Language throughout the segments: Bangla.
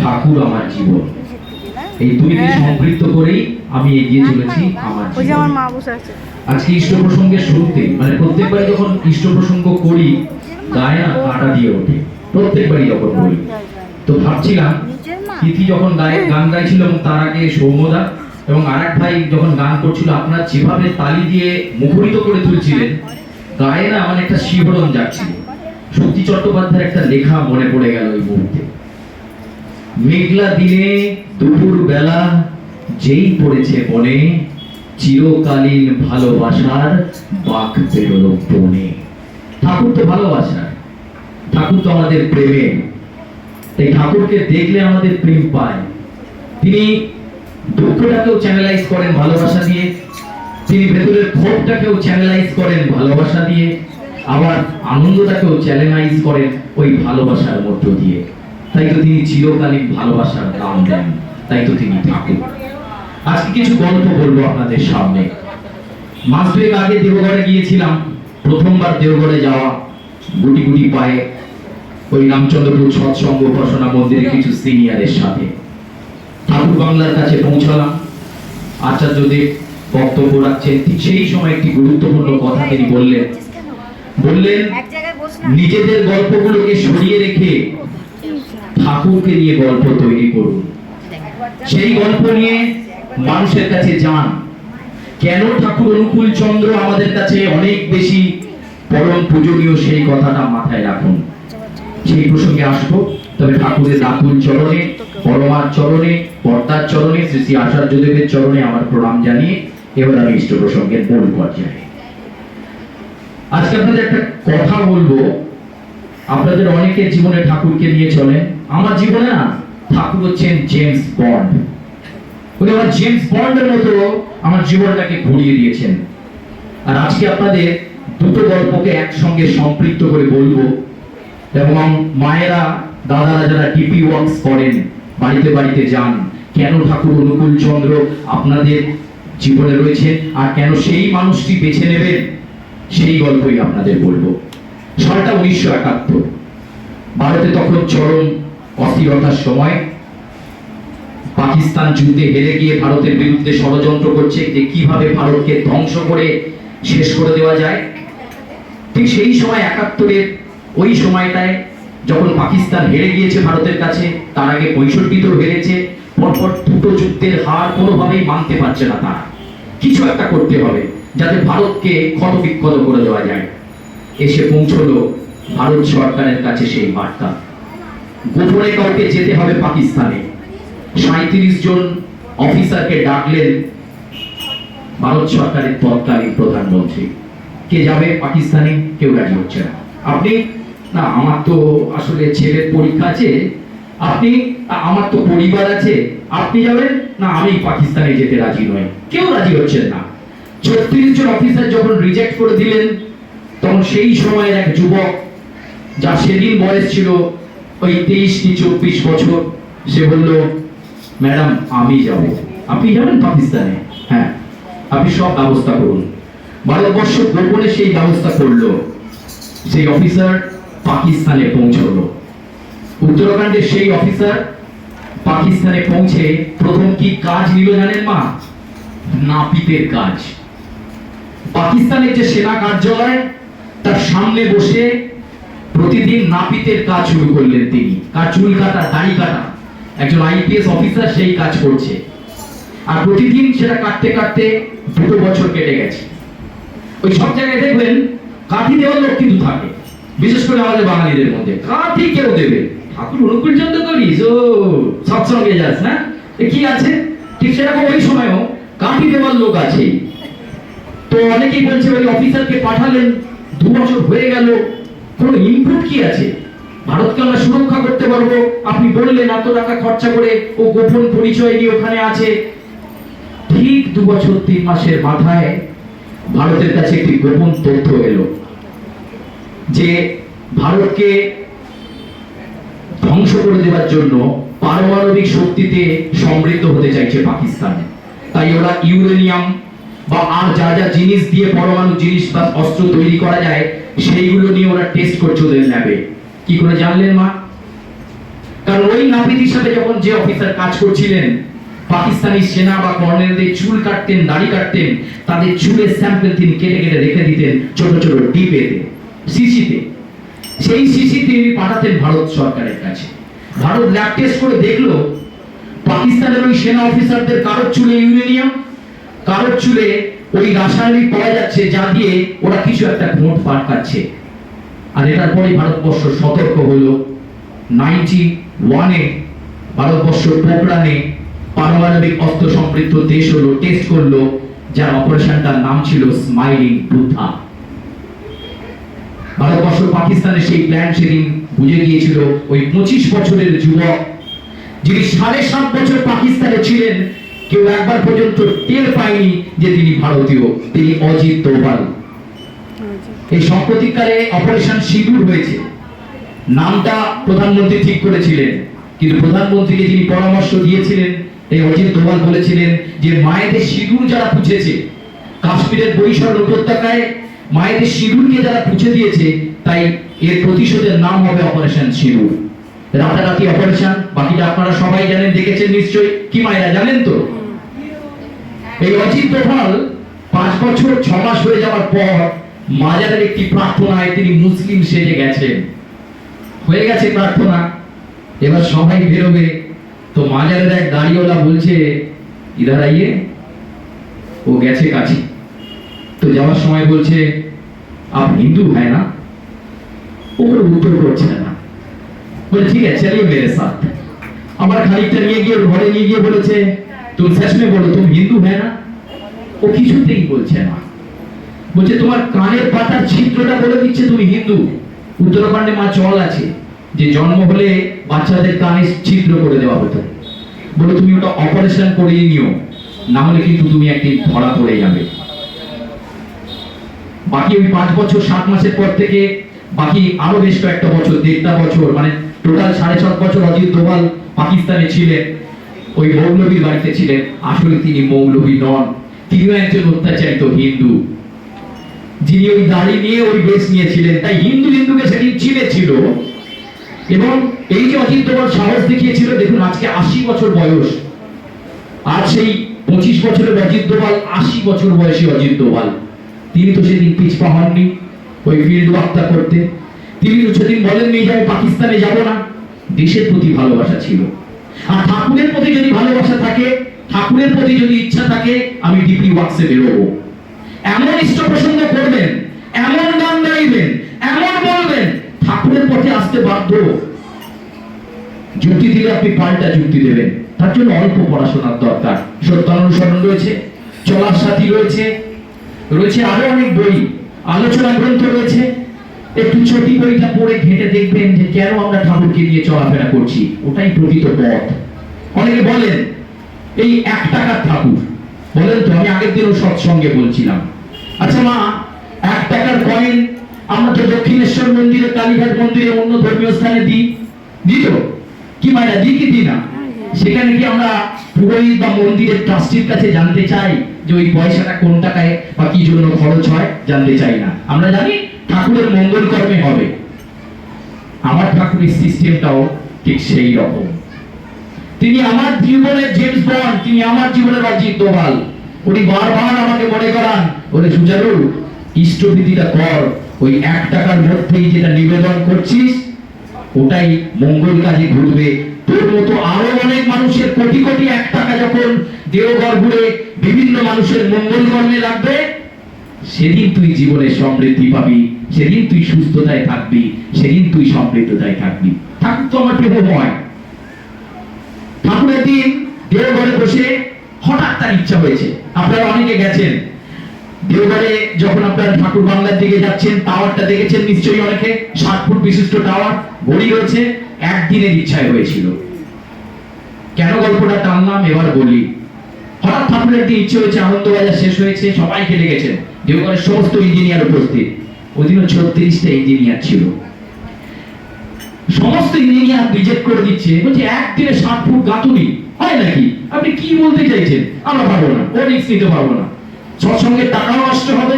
ঠাকুর আমার জীবন। এই দুইকে সম্পৃক্ত করেই আমি এগিয়ে চলেছি আমার ওই যে আমার মা বসে আছে। আজকে ইষ্ট প্রসঙ্গের শুরুতে মানে প্রত্যেকবারই যখন ইষ্ট প্রসঙ্গ করি গায়ে না কাঁটা দিয়ে ওঠে। প্রত্যেকবারই যখন বলি। তো ভাবছিলাম তিথি যখন গায়ে গান গাইছিল এবং তার আগে সৌম্যদা এবং আরেক ভাই যখন গান করছিল আপনার যেভাবে তালি দিয়ে মুখরিত করে তুলছিলেন গায়ে না মানে একটা শিহরণ যাচ্ছিল শক্তি চট্টোপাধ্যায়ের একটা লেখা মনে পড়ে গেল ওই মুহূর্তে। মেঘলা দিনে দুপুর বেলা যেই পড়েছে বনে চিরকালীন ভালোবাসার বাক বেরোলো বনে। ঠাকুর তো ভালোবাসার, ঠাকুর তো আমাদের প্রেমের তাই ঠাকুরকে দেখলে আমাদের প্রেম পায়। তিনি দুঃখটাকেও চ্যানেলাইজ করেন ভালোবাসা দিয়ে, তিনি ভেতরের ক্ষোভটাকেও চ্যানেলাইজ করেন ভালোবাসা দিয়ে, আবার আনন্দটাকেও চ্যানেলাইজ করেন ওই ভালোবাসার মধ্য দিয়ে। তাই তো তিনি চিরকালীন ভালোবাসার দাম দেন। তাই তো তিনি ঠাকুর আজকে কিছু গল্প বলব আপনাদের সামনে। মাস দুয়েক আগে দেওঘরে গিয়েছিলাম। প্রথমবার দেওঘরে যাওয়া। গুটি গুটি পায়ে ওই রামচন্দ্রপুর সৎসঙ্গ উপাসনা মন্দিরে কিছু সিনিয়রের সাথে। ঠাকুর বাংলার কাছে পৌঁছালাম। আচার্যদেব বক্তব্য রাখছেন। ঠিক সেই সময় একটি গুরুত্বপূর্ণ কথা তিনি বললেন। বললেন নিজেদের গল্পগুলোকে সরিয়ে রেখে ঠাকুরকে নিয়ে গল্প তৈরি করুন। সেই গল্প নিয়ে মানুষের কাছে যান। কেন ঠাকুর অনুকূল চন্দ্র আমাদের কাছে অনেক বেশি পরম পূজনীয় সেই কথাটা মাথায় রাখুন। সেই প্রসঙ্গে আসব। তবে ঠাকুরের রাতুল চরণে, পরমার চরণে, পর্দার চরণে, শ্রী শ্রী আচার্যদেবের চরণে আমার প্রণাম জানিয়ে এবার আমি ইষ্ট প্রসঙ্গের মূল পর্যায়ে। আজকে আপনাদের একটা কথা বলব। আপনাদের অনেকের জীবনে ঠাকুরকে নিয়ে চলেন। আমার জীবনে না ঠাকুর হচ্ছেন জেমস বন্ড উনি আমার জেমস বন্ডের মতো আমার জীবনটাকে ঘুরিয়ে দিয়েছেন। আর আজকে আপনাদের দুটো গল্পকে একসঙ্গে সম্পৃক্ত করে বলব। এবং মায়েরা, দাদারা যারা টিপি ওয়ার্কস করেন, বাড়িতে বাড়িতে যান, কেন ঠাকুর অনুকূল চন্দ্র আপনাদের জীবনে রয়েছে আর কেন সেই মানুষটি বেছে নেবেন সেই গল্পই আপনাদের বলব। সালটা উনিশশো একাত্তর। ভারতে তখন চরম অস্থিরতার সময় পাকিস্তান যুদ্ধে হেরে গিয়ে ভারতের বিরুদ্ধে ষড়যন্ত্র করছে, যে কীভাবে ভারতকে ধ্বংস করে শেষ করে দেওয়া যায়। ঠিক সেই সময় একাত্তরের ওই সময়টায় যখন পাকিস্তান হেরে গিয়েছে ভারতের কাছে, তার আগে পঁয়ষট্টিতেও হেরেছে, পরপর দুটো যুদ্ধের হার কোনোভাবেই মানতে পারছে না তারা। কিছু একটা করতে হবে, যাতে ভারতকে ক্ষত বিক্ষত করে দেওয়া যায়। এসে পৌঁছলো ভারত সরকারের কাছে সেই বার্তা। গোপনে কাউকে যেতে হবে পাকিস্তানে। সাঁত্রিশ জন অফিসারকে ডাকলেন ভারত সরকারের তৎকালীন প্রধানমন্ত্রী। কে যাবে পাকিস্তানে, কেউ রাজি হচ্ছে না। আপনি, না, আমার তো আসলে ছেলের পরীক্ষা আছে। আপনি আমার তো পরিবার আছে। আপনি যাবেন? না, আমি পাকিস্তানে যেতে রাজি নই। কেউ রাজি হচ্ছেন না। ছত্রিশ জন অফিসার যখন রিজেক্ট করে দিলেন, তখন সেই সময়ের এক যুবক, যার সেদিন বয়স ছিল ওই তেইশ কি চব্বিশ বছর, সে বলল, ম্যাডাম, আমি যাব। আপনি যাবেন পাকিস্তানে? হ্যাঁ। আপনি সব ব্যবস্থা করুন। ভারতবর্ষ গোপনে সেই ব্যবস্থা করল। সেই অফিসার পাকিস্তানে পৌঁছলো। উত্তরাখণ্ডের সেই অফিসার পাকিস্তানে পৌঁছে প্রথম কি কাজ নিল জানেন মা? নাপিতের কাজ। পাকিস্তানের যে সেনা কার্যালয়, তার সামনে বসে প্রতিদিন নাপিতের কাজ শুরু করলেন তিনি। কার চুল কাটা? দাড়ি কাটা। একজন আইপিএস অফিসার সেই কাজ করছে। আর প্রতিদিন সেটা কাটতে কাটতে দুটো বছর কেটে গেছে। ওই সব জায়গায় দেখবেন, কাঠি দেওয়ার লোক কিন্তু থাকে। বিশেষ করে আমাদের বাঙালিদের মধ্যে। কাঠি কেউ দেবে? ঠাকুর অনুকূল করিস, ও, সৎসঙ্গে যাস, না? কি আছে? ঠিক সেরকম ওই সময়ও কাঠি দেওয়ার লোক আছে তো অনেকেই বলছে, ওই অফিসারকে পাঠালেন, দু বছর হয়ে গেল কোনো ইনপুট কি আছে? ভারতকে আমরা সুরক্ষা করতে পারব? আপনি বললেন, এত টাকা খরচা করে ও গোপন পরিচয় নিয়ে ওখানে আছে। ঠিক দু বছর, তিন মাসের মাথায় ভারতের কাছে একটি গোপন তথ্য এলো যে ভারতকে ধ্বংস করে দেওয়ার জন্য পারমাণবিক শক্তিতে সমৃদ্ধ হতে চাইছে পাকিস্তান। তাই ওরা ইউরেনিয়াম বা আর যা যা জিনিস দিয়ে পরমাণু জিনিস বা অস্ত্র তৈরি করা যায় সেইগুলো নিয়ে ওরা টেস্ট করছে ওদের ল্যাবে কি করে জানলেন মা? কারণ ওই ওই নাপিত হিসাবে যখন যে অফিসার কাজ করছিলেন, পাকিস্তানি সেনা বা কর্নেলদের চুল কাটতেন, দাড়ি কাটতেন, তাদের চুলের স্যাম্পল তিনি কেটে কেটে রেখে দিতেন ছোট ছোট ডিপেতে শিশিতে সেই শিশি তিনি পাঠাতেন ভারত সরকারের কাছে। ভারত ল্যাব টেস্ট করে দেখল, পাকিস্তানের ওই সেনা অফিসারদের কারোর চুলে ইউরেনিয়াম, কারোর চুলে ওই রাসায়নিক পাওয়া যাচ্ছে যা দিয়ে ওরা কিছু একটা ঘোট পাঠাচ্ছে আর এটার পরে ভারতবর্ষ সতর্ক হলো। নাইনটি ওয়ানে ভারতবর্ষ পোখরানে পারমাণবিক অস্ত্র সমৃদ্ধ দেশ হলো টেস্ট করল, যার অপারেশনটার নাম ছিল স্মাইলিং বুদ্ধা ভারতবর্ষ পাকিস্তানের সেই প্ল্যান সেদিন বুঝে গিয়েছিল, ওই পঁচিশ বছরের যুবক, যিনি সাড়ে সাত বছর পাকিস্তানে ছিলেন কেউ একবার পর্যন্ত টের পায়নি যে তিনি ভারতীয়, তিনি অজিত দোভাল। এই সাম্প্রতিককালে অপারেশন সিঁদুর হয়েছে। নামটা প্রধানমন্ত্রী ঠিক করেছিলেন, কিন্তু প্রধানমন্ত্রীকে যিনি পরামর্শ দিয়েছিলেন, এই অজিত দোভাল বলেছিলেন যে মায়েদের সিঁদুর যারা পুছেছে, কাশ্মীরের বৈশাল উপত্যকায় মায়েদের সিঁদুরকে যারা পুছে দিয়েছে, তাই এর প্রতিশোধের নাম হবে অপারেশন সিঁদুর। রাতারাতি অপারেশন, বাকিটা আপনারা সবাই জানেন, দেখেছেন নিশ্চয়ই। কি মায়েরা, জানেন তো? এই অজিত দোভাল পাঁচ বছর, ছ মাস হয়ে যাওয়ার পর মাজারের একটি প্রার্থনায় তিনি মুসলিম সেজে গেছেন। হয়ে গেছে প্রার্থনা। এবার সবাই বেরোবে। তো মাজারের এক দাঁড়িওয়ালা বলছে ইধার আইয়ে ও গেছে কাছে। তো যাওয়ার সময় বলছে, আপ হিন্দু হ্যাঁ না? ও কোনো উত্তর করছে না। বলে, ঠিক আছে চলিয়ে মেরে সাথ। আমার খানিকটা নিয়ে গিয়ে ঘরে নিয়ে গিয়ে বলেছে তুমি में বলো, তুমি হিন্দু হ্যাঁ না? ও কিছুতেই বলছে না। বলছে, তোমার কানের পাতার ছিদ্রটা বলে দিচ্ছে তুমি হিন্দু। উত্তরাখণ্ডে মা চল আছে। যে জন্ম হলে বাচ্চাদের কানে ছিদ্র করে দেওয়া হতো। বলে, তুমি ওটা অপারেশন করিয়ে নিও, না হলে কিন্তু তুমি একদিন ধরা পড়ে যাবে। বাকি ওই পাঁচ বছর, সাত মাসের পর থেকে বাকি আরও বেশ কয়েকটা বছর, দেড়টা বছর মানে টোটাল সাড়ে সাত বছর অজিত দোভাল পাকিস্তানে ছিলেন। ওই মৌলবীর বাড়িতে ছিলেন, আসলে তিনি মৌলবী নন। তিনিও একজন অত্যাচারিত হিন্দু। যিনি ওই দাড়ি নিয়ে ওই বেশ নিয়েছিলেন, তাই হিন্দু হিন্দুকে সেদিন চিনেছিল। এবং এই যে দোভাল সাহস দেখিয়েছিল, দেখুন আজকে আশি বছর বয়স। আর সেই পঁচিশ বছরের অজিত দোভাল, আশি বছর বয়সী অজিত দোভাল। তিনি তো সেদিন পিছপা হননি, ওই ফিল্ড ওয়ার্কটা করতে। তিনি তো সেদিন বলেননি যে আমি পাকিস্তানে যাব না। দেশের প্রতি ভালোবাসা ছিল। আর ঠাকুরের প্রতি যদি ভালোবাসা থাকে, ঠাকুরের প্রতি যদি ইচ্ছা থাকে, আমি ডিপি ওয়ার্কসে বেরোবো। এমন ইষ্ট প্রসঙ্গ করবেন, এমন গান গাইবেন, এমন বলবেন, ঠাকুরের পথে আসতে বাধ্য। যুক্তি দিলে আপনি পাল্টা যুক্তি দেবেন। তার জন্য অল্প পড়াশোনার দরকার। সত্যানুসরণ রয়েছে, চলার সাথী রয়েছে রয়েছে আরও অনেক বই, আলোচনা গ্রন্থ রয়েছে একটু ছোটি বইটা পড়ে ঘেটে দেখবেন যে কেন আমরা ঠাকুরকে নিয়ে চলাফেরা করছি। ওটাই প্রকৃত পথ। অনেকে বলেন, এই এক টাকার ঠাকুর, বলেন তো, আমি আগের দিনও সৎসঙ্গে বলছিলাম। আচ্ছা মা, এক টাকার কয়েন আমরা তো দক্ষিণেশ্বর মন্দিরে, কালীঘাট মন্দিরে অন্য ধর্মীয় স্থানে দিই দিই তো? কি মায়েরা দিই কি দিই না? সেখানে কি আমরা পুরোহিত বা মন্দিরের ট্রাস্টির কাছে জানতে চাই যে ওই পয়সাটা কোন টাকায় বা কি জন্য খরচ হয়? জানতে চাই না। আমরা জানি ঠাকুরের মঙ্গল কর্মে হবে। আমার ঠাকুরের সিস্টেমটাও ঠিক সেই রকম। তিনি আমার জীবনের জেমস বন্ড তিনি আমার জীবনের অজিত দোভাল। উনি বারবার আমাকে মনে করান, বলে সুচারু ইষ্টবিধিটা কর। ওই এক টাকার মধ্যেই যেটা নিবেদন করছিস, ওটাই মঙ্গল কাজে ঘুরবে। তোর মতো আরও অনেক মানুষের কোটি কোটি এক টাকা যখন দেওঘর ঘুরে বিভিন্ন মানুষের মঙ্গল কর্মে লাগবে সেদিন তুই জীবনে সমৃদ্ধি পাবি, সেদিন তুই সুস্থতায় থাকবি, সেদিন তুই সমৃদ্ধতায় থাকবি। ঠাকুর তো আমার প্রেমময় ঠাকুরের দিন দেওঘরে বসে হঠাৎ তার ইচ্ছা হয়েছে। আপনারা অনেকে গেছেন। দেওঘরে যখন আপনারা ঠাকুর বাংলার দিকে যাচ্ছেন, টাওয়ারটা দেখেছেন নিশ্চয়ই অনেকে? ষাট ফুট বিশিষ্ট টাওয়ার ঘড়ি রয়েছে, একদিনের ইচ্ছায় হয়েছিল। কেন গল্পটা টানলাম? এবার বলি। হঠাৎ ঠাকুরের একটি ইচ্ছে হয়েছে, আনন্দবাজার শেষ হয়েছে, সবাই খেলে গেছেন। দেওঘরের সমস্ত ইঞ্জিনিয়ার উপস্থিত। ওই দিনও ছত্রিশটা ইঞ্জিনিয়ার ছিল। সমস্ত ইঞ্জিনিয়ার রিজেক্ট করে দিচ্ছে। বলছে, একদিনে ষাট ফুট গাঁথুনি, হয় নাকি? আপনি কি বলতে চাইছেন? আমরা পারব না ও রিস্ক নিতে পারব না। সৎসঙ্গের টাকাও নষ্ট হবে,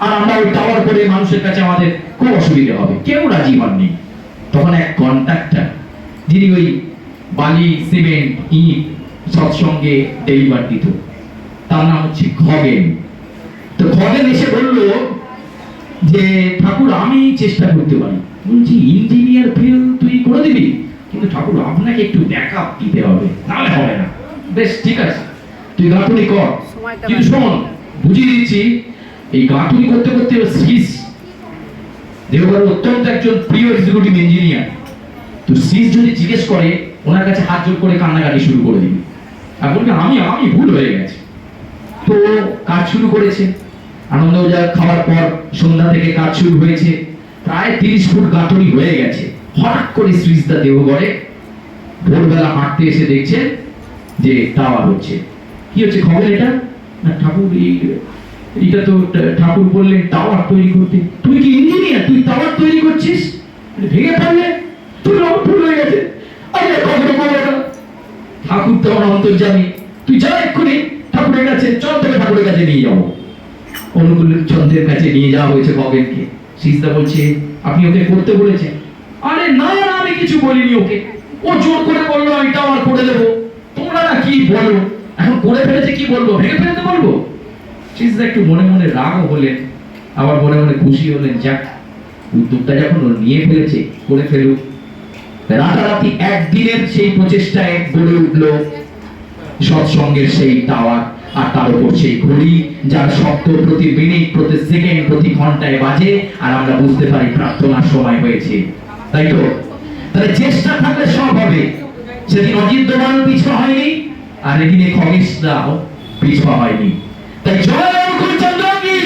আর আমরা ওই টাওয়ার করে মানুষের কাছে আমাদের খুব অসুবিধা হবে। কেউ রাজি হননি। তখন এক কন্ট্রাক্টর যিনি ওই বালি সিমেন্ট ইট সৎসঙ্গে ডেলিভার দিত। তার নাম হচ্ছে খগেন। তো খগেন এসে বলল যে ঠাকুর আমি চেষ্টা করতে পারি। বলছি ইঞ্জিনিয়ার ফেল তুই করে দিবি কিন্তু ঠাকুর আপনাকে একটু ব্যাকআপ দিতে হবে নাহলে হবে না। বেশ ঠিক আছে তুই গাঁথুনি কর। কিন্তু শোন বুঝিয়ে দিচ্ছি এই গাঁথুনি করতে করতে দেববার অত্যন্ত একজন প্রিয় এক্সিকিউটিভ ইঞ্জিনিয়ার তো শ্রীস যদি জিজ্ঞেস করে ওনার কাছে হাত জোর করে কান্নাকাটি শুরু করে দিবি। আর বলবে আমি আমি ভুল হয়ে গেছে। তো কাজ শুরু করেছে। আনন্দ বাজার খাওয়ার পর সন্ধ্যা থেকে কাজ শুরু হয়েছে। প্রায় তিরিশ ফুট গাঁথনি হয়ে গেছে। হঠাৎ করে শ্রীস্তা দেবগড়ে ভোরবেলা হাঁটতে এসে দেখছে যে টাওয়ার হচ্ছে। কি হচ্ছে খবর এটা? না, ঠাকুর এটা তো ঠাকুর বললেন টাওয়ার তৈরি করতে। তুই কি ইঞ্জিনিয়ার? তুই টাওয়ার তৈরি করছিস? ভেঙে পড়লে তুই রং হয়ে গেছে। আরে ঠাকুর তো আমার অন্তর্জামী তুই যা এক্ষুনি ঠাকুরের কাছে, চল তোকে ঠাকুরের কাছে নিয়ে যাব। অনুকূল চন্দ্রের কাছে নিয়ে যাওয়া হয়েছে খগেনকে সিস্তা বলছে, আপনি ওকে করতে বলেছেন? আরে না আমি কিছু বলিনি ওকে। ও জোর করে বলল, আমি টাওয়ার করে দেবো। তোমরা না কি বলো? এখন করে ফেলেছে কি বলব? ভেঙে ফেলতে বলব? সিস্তা একটু মনে মনে রাগও হলেন, আবার মনে মনে খুশি হলেন, যাক, উদ্যোগটা যখন ও নিয়ে ফেলেছে, করে ফেলুক। রাতারাতি একদিনের সেই প্রচেষ্টায় গড়ে উঠল সৎসঙ্গের সেই টাওয়ার। আর তার উপর সেই ঘড়ি যার শব্দ প্রতি মিনিট, প্রতি সেকেন্ড, প্রতি ঘন্টায় বাজে, আর আমরা বুঝতে পারি প্রার্থনার সময় হয়েছে। তাই তো? তাহলে চেষ্টা থাকলে সব হবে। সেদিন অজিত পিছু হয়নি, আর এদিনে পিছু হয়নি। তাই জয় চন্দ্র কি